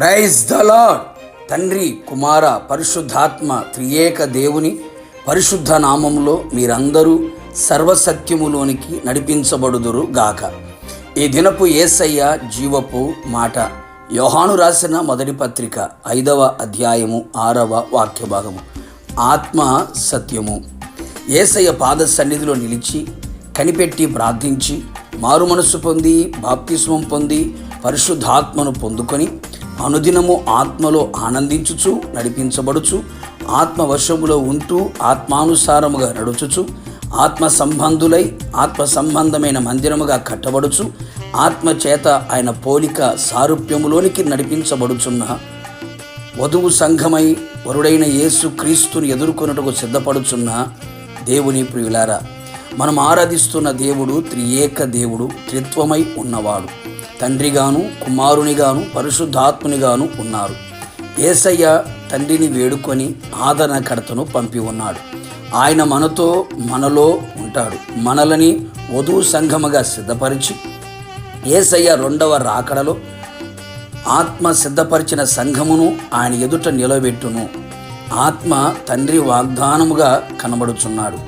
Praise the lord తండ్రి కుమార పరిశుద్ధాత్మ త్రియేక దేవుని పరిశుద్ధ నామంలో మీరందరూ సర్వసత్యములోనికి నడిపించబడుదురు గాక. ఈ దినపు ఏసయ్య జీవపు మాట యోహాను రాసిన మొదటి పత్రిక ఐదవ అధ్యాయము ఆరవ వాక్య భాగము. ఆత్మ సత్యము. ఏసయ్య పాద సన్నిధిలో నిలిచి కనిపెట్టి ప్రార్థించి మారు మనసు పొంది బాప్తిస్మం పొంది పరిశుద్ధాత్మను పొందుకొని అనుదినము ఆత్మలో ఆనందించుచు నడిపించబడుచు ఆత్మవశములో ఉంటూ ఆత్మానుసారముగా నడుచుచు ఆత్మ సంబంధులై ఆత్మ సంబంధమైన మందిరముగా కట్టబడుచు ఆత్మ చేత ఆయన పోలిక సారూప్యములోనికి నడిపించబడుచున్న వధువు సంఘమై వరుడైన యేసు క్రీస్తుని ఎదుర్కొనుటకు సిద్ధపడుచున్న దేవుని ప్రియులారా మనం ఆరాధిస్తున్న దేవుడు త్రియేక దేవుడు త్రిత్వమై ఉన్నవాడు. తండ్రిగాను కుమారునిగాను పరిశుద్ధాత్మునిగాను ఉన్నారు. ఏసయ్య తండ్రిని వేడుకొని ఆదరణకర్తను పంపి ఉన్నాడు. ఆయన మనతో మనలో ఉంటాడు. మనలని వధువు సంఘముగా సిద్ధపరిచి ఏసయ్య రెండవ రాకడలో ఆత్మ సిద్ధపరిచిన సంఘమును ఆయన ఎదుట నిలబెట్టును. ఆత్మ తండ్రి వాగ్దానముగా కనబడుచున్నాడు.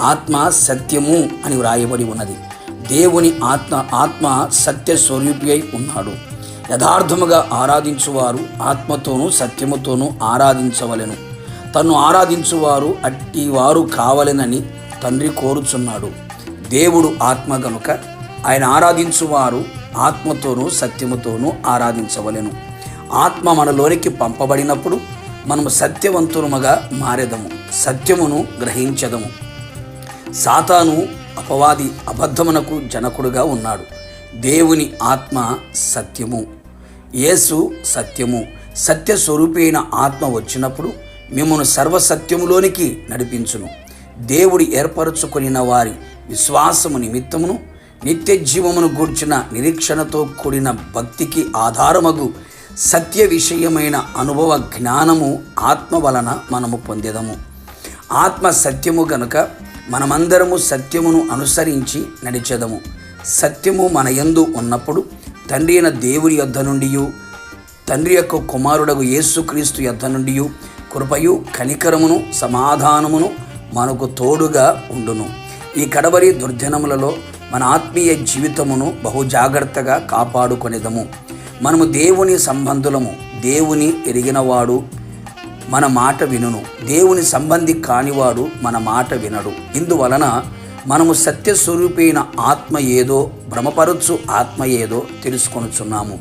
ఆత్మ సత్యము అని వ్రాయబడి ఉన్నది. దేవుని ఆత్మ ఆత్మ సత్య స్వరూపి అయి ఉన్నాడు. యథార్థముగా ఆరాధించువారు ఆత్మతోనూ సత్యముతోనూ ఆరాధించవలెను. తను ఆరాధించువారు అట్టి వారు కావలెనని తండ్రి కోరుచున్నాడు. దేవుడు ఆత్మ గనుక ఆయన ఆరాధించువారు ఆత్మతోనూ సత్యముతోనూ ఆరాధించవలెను. ఆత్మ మనలోనికి పంపబడినప్పుడు మనము సత్యవంతులముగా మారెదము. సత్యమును గ్రహించదము. సాతాను అపవాది అబద్ధమునకు జనకుడుగా ఉన్నాడు. దేవుని ఆత్మ సత్యము. యేసు సత్యము. సత్య స్వరూపైన ఆత్మ వచ్చినప్పుడు మిమ్మను సర్వసత్యములోనికి నడిపించును. దేవుడు ఏర్పరచుకొనిన వారి విశ్వాసము నిమిత్తమును నిత్య జీవమును గూర్చిన నిరీక్షణతో కూడిన భక్తికి ఆధారమగు సత్య విషయమైన అనుభవ జ్ఞానము ఆత్మ వలన మనము పొందేదము. ఆత్మ సత్యము గనుక మనమందరము సత్యమును అనుసరించి నడిచెదము. సత్యము మన యందు ఉన్నప్పుడు తండ్రి అయిన దేవుని యొద్ధ నుండి తండ్రి యొక్క కుమారుడగు యేసుక్రీస్తు యొద్ధ నుండి కృపయు కనికరమును సమాధానమును మనకు తోడుగా ఉండును. ఈ కడవరి దుర్జనములలో మన ఆత్మీయ జీవితమును బహు జాగ్రత్తగా కాపాడుకొనిదము. మనము దేవుని సంబంధులము. దేవుని ఎరిగినవాడు మన మాట వినును. దేవుని సంబంధి కానివాడు మన మాట వినడు. ఇందువలన మనము సత్యస్వరూపైన ఆత్మ ఏదో భ్రమపరచు ఆత్మ ఏదో తెలుసుకొనుచున్నాము.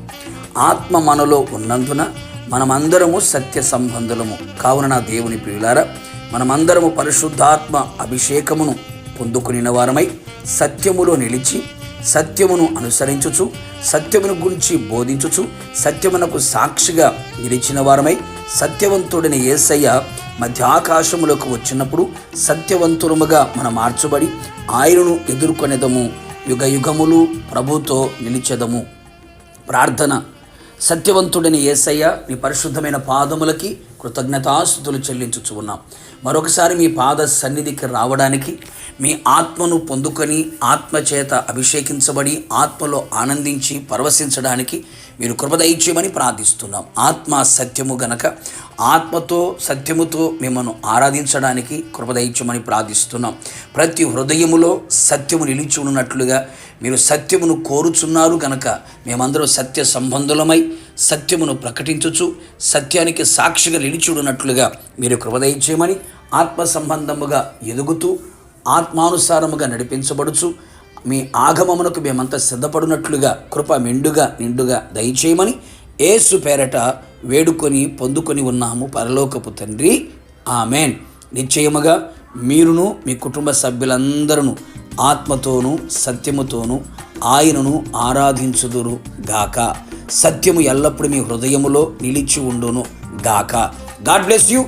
ఆత్మ మనలో ఉన్నందున మనమందరము సత్య సంబంధులము. కావున నా దేవుని ప్రియులారా మనమందరము పరిశుద్ధాత్మ అభిషేకమును పొందుకునిన వారమై సత్యములో నిలిచి సత్యమును అనుసరించుచు సత్యమును గురించి బోధించుచు సత్యమునకు సాక్షిగా నిలిచిన వారమై సత్యవంతుడని ఏసయ్య మధ్యాకాశములకు వచ్చినప్పుడు సత్యవంతులముగా మనం మార్చబడి ఆయనను ఎదుర్కొనేదము. యుగ యుగములు ప్రభుతో నిలిచెదము. ప్రార్థన. సత్యవంతుడని ఏసయ్య మీ పరిశుద్ధమైన పాదములకి కృతజ్ఞతాస్థుతులు చెల్లించుచు ఉన్నాం. మరొకసారి మీ పాద సన్నిధికి రావడానికి మీ ఆత్మను పొందుకొని ఆత్మచేత అభిషేకించబడి ఆత్మలో ఆనందించి పరవశించడానికి మీరు కృపదయిచ్యమని ప్రార్థిస్తున్నాం. ఆత్మ సత్యము గనక ఆత్మతో సత్యముతో మిమ్మల్ని ఆరాధించడానికి కృపదయిచ్యమని ప్రార్థిస్తున్నాం. ప్రతి హృదయములో సత్యము నిలిచి ఉన్నట్లుగా మీరు సత్యమును కోరుచున్నారు గనక మేమందరం సత్య సంబంధులమై సత్యమును ప్రకటించుచు సత్యానికి సాక్షిగా నిలిచుడునట్లుగా మీరు కృపదయించేయమని ఆత్మ సంబంధముగా ఎదుగుతూ ఆత్మానుసారముగా నడిపించబడుచు మీ ఆగమమునకు మేమంతా సిద్ధపడినట్లుగా కృప మెండుగా నిండుగా దయచేయమని ఏసు పేరట వేడుకొని పొందుకొని ఉన్నాము పరలోకపు తండ్రి. ఆమెన్. నిశ్చయముగా మీరును మీ కుటుంబ సభ్యులందరూ ఆత్మతోనూ సత్యముతోనూ ఆయనను ఆరాధించుదురు గాక. సత్యము ఎల్లప్పుడూ మీ హృదయములో నిలిచి ఉండును గాక. God bless you.